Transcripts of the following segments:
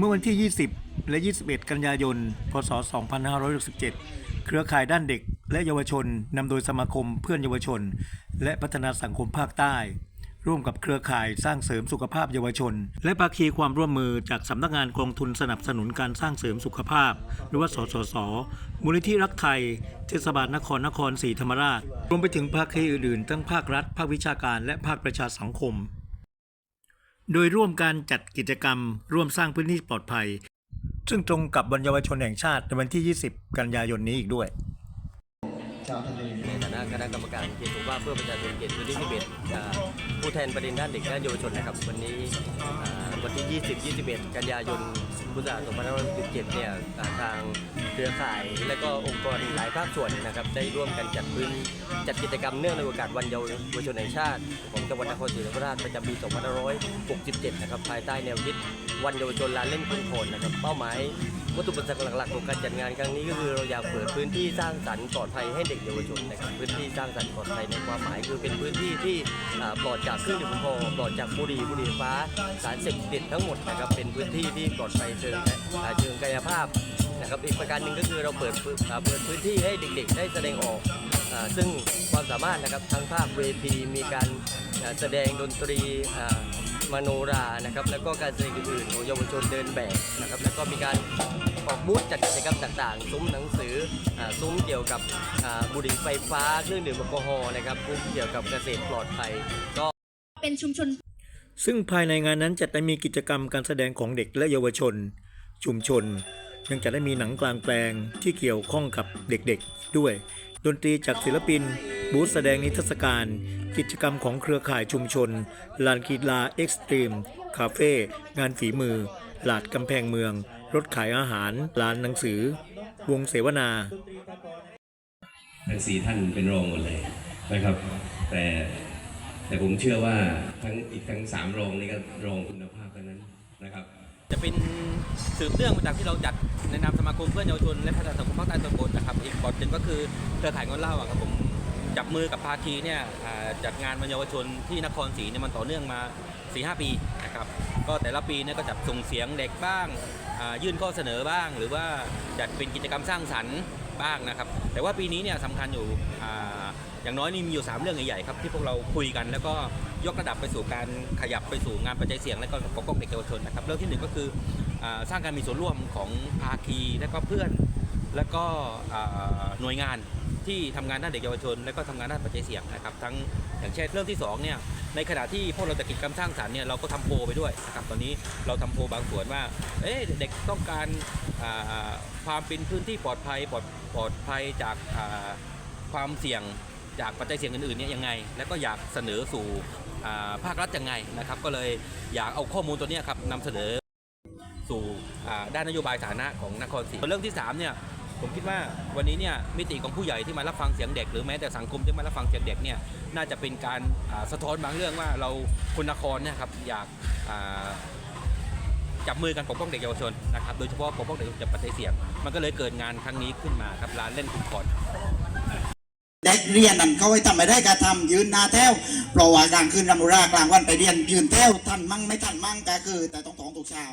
เมื่อวันที่ 20 และ 21 กันยายน พศ 2567 เครือข่ายด้านเด็กและเยาวชนนำโดยสมาคมเพื่อนเยาวชน และพัฒนาสังคมภาคใต้ ร่วมกับเครือข่ายสร้างเสริมสุขภาพเยาวชน และภาคีความร่วมมือจากสำนักงานกองทุนสนับสนุนการสร้างเสริมสุขภาพ หรือว่าสสส มูลนิธิรักไทย เทศบาลนครนครศรีธรรมราช รวมไปถึงภาคีอื่นๆ ทั้งภาครัฐ ภาควิชาการและภาคประชาสังคม โดยร่วมการจัดกิจกรรม ร่วมสร้างพื้นที่ปลอดภัย ซึ่งตรงกับวันเยาวชนแห่งชาติในวันที่ 20 กันยายนนี้อีกด้วยในฐานะคณะกรรมการเขตสุขภาพเพื่อประชาชนเขตพื้นที่ที่เบ็ด ผู้แทนประเด็นด้านเด็กและเยาวชนนะครับ วันนี้วันที่ 20 21 กันยายนพุทธศักราช2567เนี่ยทางเครือข่ายและก็องค์กรหลายภาคส่วนนะครับ ได้ร่วมกันจัดพื้นจัดกิจกรรมเนื่องในโอกาสวันเยาวชนแห่งชาติ ของจังหวัดนครศรีธรรมราชประจำปี 2567 นะครับ ภายใต้แนวคิดวันเยาวชนลานเล่นคุ้นโคนนะครับ เป้าหมาย วัตถุประสงค์หลักๆของการจัดงานครั้งนี้ก็คือเราอยากเปิดพื้นที่สร้างสรรค์ปลอดภัยให้เด็กเยาวชนนะครับพื้นที่สร้างสรรค์ปลอดภัยในความหมายคือเป็นพื้นที่ที่อ่าปลอดจากเครื่องดื่มแอลกอฮอล์ปลอดจากบุหรี่บุหรี่ไฟฟ้าสารเสพติดทั้งหมดนะครับเป็นพื้นที่ที่ปลอดภัยเชิงอ่าเชิงกายภาพนะครับอีกประการหนึ่งก็คือเราเปิดพื้นอ่าเปิดพื้นที่ให้เด็กๆ ได้แสดงออกอ่าซึ่งความสามารถนะครับทั้งภาคเวทีมีการอ่าแสดงดนตรีอ่ามโนรานะครับแล้วก็การแสดงอื่นๆของเยาวชนเดินแบบนะครับแล้วก็มีการ ออกบูธจัดกิจกรรมต่างๆ ซุ้มหนังสืออ่าซุ้มเกี่ยวกับอ่าบุหรี่ไฟฟ้าเครื่องดื่มแอลกอฮอล์นะครับซุ้มเกี่ยวกับเกษตรปลอดภัยก็ เป็นชุมชน ซึ่งภายในงานนั้นจะได้มีกิจกรรมการแสดงของเด็กและเยาวชน ชุมชน ยังจะได้มีหนังกลางแปลงที่เกี่ยวข้องกับเด็กๆ ด้วย ดนตรีจากศิลปิน บูธแสดงนิทรรศการ กิจกรรมของเครือข่ายชุมชน ลานกีฬาเอ็กซ์ตรีม คาเฟ่ งานฝีมือ หลาดกำแพงเมือง รถขายอาหาร ร้านหนังสือ วงเสวนาทั้งสี่ท่านเป็นรองหมดเลยนะครับ แต่แต่ผมเชื่อว่าทั้งอีกทั้งสามรองนี่ก็รองคุณภาพทั้งนั้นนะครับ จะเป็นสืบเนื่องมาจากที่เราจัดในนามสมาคมเพื่อนเยาวชนและพัฒนาสังคมภาคใต้ตอนบนนะครับ อีกบทหนึ่งก็คือเครือข่ายงอนเหล่าอะครับผม จับมือกับภาคีเนี่ยจัดงานวันเยาวชนที่นครศรีเนี่ยมันต่อเนื่องมา 4-5 ปีนะครับก็แต่ละปีเนี่ยก็จัดส่งเสียงเด็กบ้างยื่นข้อเสนอบ้าง หรือว่าจัดเป็นกิจกรรมสร้างสรรค์บ้างนะครับ แต่ว่าปีนี้เนี่ยสำคัญอยู่ออย่างน้อยนี่มีอยู่ 3 เรื่องใหญ่ๆครับที่พวกเราคุยกันแล้วก็ยกระดับไปสู่การขยับไปสู่งานปัจจัยเสียงและก็ปกป้องเด็กเยาวชนนะครับเรื่องที่หนึ่งก็คืออสร้างการมีส่วนร่วมของภาคีและก็เพื่อนและก็หน่วยงาน ที่ทำงานด้านเด็กเยาวชน และก็ทำงานด้านปัจจัยเสี่ยงนะครับทั้งอย่างเช่นเรื่องที่สองเนี่ยในขณะที่พวกเราจะกิจกรรมสร้างสรรค์เนี่ยเราก็ทำโพไปด้วยนะครับตอนนี้เราทำโพบางส่วนว่าเอ๊ะเด็กต้องการความเป็นพื้นที่ปลอดภัยปลอดปลอดภัยจากความเสี่ยงจากปัจจัยเสี่ยงอื่นๆเนี่ยยังไง แล้วก็อยากเสนอสู่ภาครัฐยังไงนะครับก็เลยอยากเอาข้อมูลตัวนี้ครับนำเสนอสู่ด้านนโยบายสาธารณะของนครศรีส่วนเรื่องที่3เนี่ย ผมคิดว่าวันนี้เนี่ยมิติของผู้ใหญ่ที่มารับฟังเสียงเด็ก หรือแม้แต่สังคมที่มารับฟังเสียงเด็กเนี่ยน่าจะเป็นการสะท้อนบางเรื่องว่าเราคนนครเนี่ยครับอยากจับมือกันปกป้องเด็กเยาวชนนะครับโดยเฉพาะปกป้องเด็กจากปัจจัยเสี่ยง มันก็เลยเกิดงานครั้งนี้ขึ้นมาครับร้านเล่นคุณคอนเด็กเรียนนั่นเขาไว้ทำไม่ได้ก็ทำยืนนาแถวเพราะว่ากลางคืนรำรากลางวันไปเรียนยืนแถวทันมั่งไม่ทันมั่งก็คือ แต่ต้องท้องทุกเช้า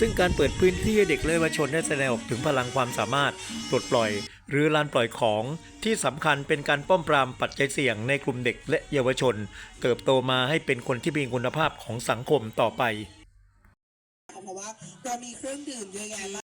ซึ่งการเปิดพื้นที่ให้เด็กและเยาวชนได้แสดงออกถึงพลังความสามารถปลดปล่อย หรือลานปล่อยของที่สำคัญเป็นการป้อมปรามปัจจัยเสี่ยงในกลุ่มเด็กและเยาวชน เติบโตมาให้เป็นคนที่มีคุณภาพของสังคมต่อไปเพราะว่าเรามีเครื่องดื่มเยอะแยะ